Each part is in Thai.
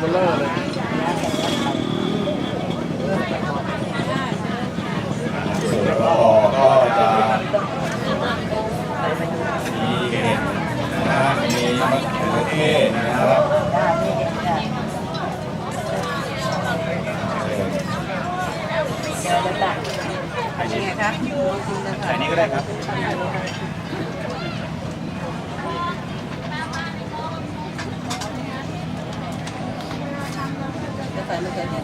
เบลเลอร์เลยแล้วก็ก็จะมีเห็ดนะฮะมีมะเขือเทศนะครับได้นี่ได้เดี๋ยวจะตักอันนี้ไงคะใส่นี้ก็ได้ครับ ใส่ไม่ใส่เนี่ย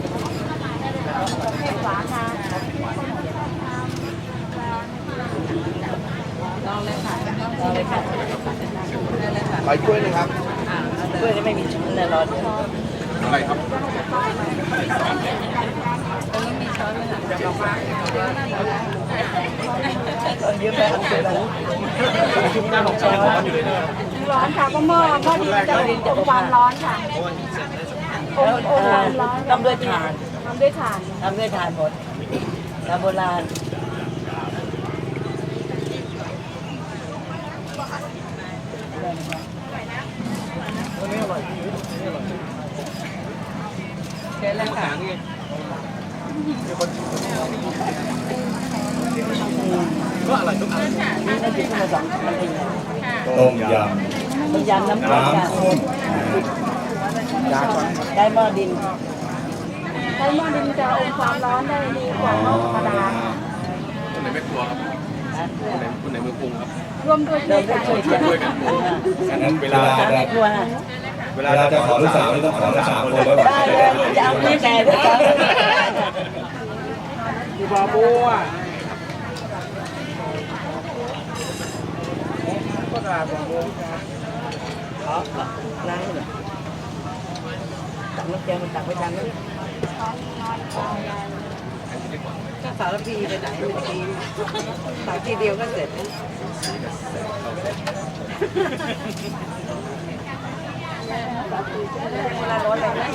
ลองเลยค่ะลองเลยค่ะได้เลยค่ะใบกล้วยเลยครับอ่าเพื่อนไม่มีช้อนเลยรอเดี๋ยวอะไรครับตรงนี้มีช้อนไหมล่ะเดี๋ยวเรามาเยอะไปอันเดียวกันชุบหน้าของช้อนร้อนอยู่เลยนะร้อนค่ะก็หม้อหม้อดินจะอบความร้อนค่ะอบอบความร้ อนทำด้วยถ่านทำด้วยถ่านทำด้วยถ่านหมดตามโบราณเชิญเลยค่ะก็อร่อยทุกอันนี่น่าจะขึ้นมาสองมันเองต้มยมันยำน้ำำข้นค่ะน้ำข้น ยาช้อนได้หม้อดินใช้หม้อดินจะอบความร้อนได้ดีกว่าหม้อธรรมดาคนไหนไม่ครัวครับคนไหนมือปรุงครับร่วมด้วยช่วยกันช่วยกันอันนั้นเวลาทางจะในครัวเวลาจะขอลูกสาวนี่ต้องขอลูกสามคนแล้วได้เลยจะเอาไม่แก่ด้วยกันอยู่บาบูอะล้างเลย ตักน้ำแกงมันตักไปทางนั้นก็สารพีไปไหนเมื่อกี้ตักทีเดียวก็เสร็จเวลาร้อนอะไรนะ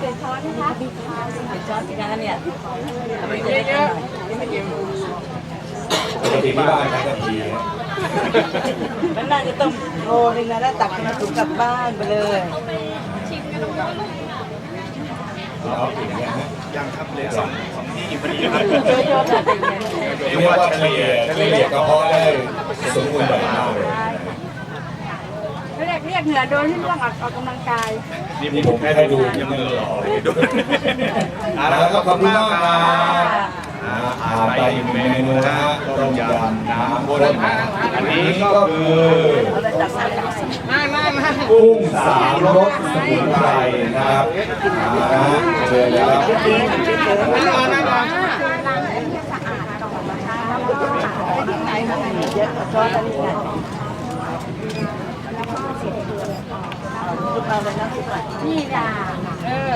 เป็นช้อนนะคะเป็นช้อนที่ร้านเนี่ยเยอาไปเยอะๆปกติที่บ้านใช้กะทิ มันน่าจะต้องโรยหนึงนะแล้วตักมาถุงกลับบ้านไปเลยเอาอีกอย่างฮะยังครับเหลือสองสองที่อยู่พอดีครับเยอะๆแบบนี้เรียกว่าเฉลี่ยเฉลี่ยกระเพาะได้สมบูรณ์แบบมากเลยเรียกเรียกเหงื่อโดยที่ไม่ต้องออกออกกำลังกายนี่ผมแค่ให้ดูยังไม่หล่อเลยดูอะแล้วก็ขอบคุณมากครับอ่าผ่านไปอีกเมนูนะฮะต้มยำ น้ำข้นอันนี้ก็คือกุ้งสามรสสมุนไพรนะครับอ่าเชิญแล้วเยอะช้อนอันนี้ไงทุกเอาเลยนะทุกอันนี่จ้ะเออ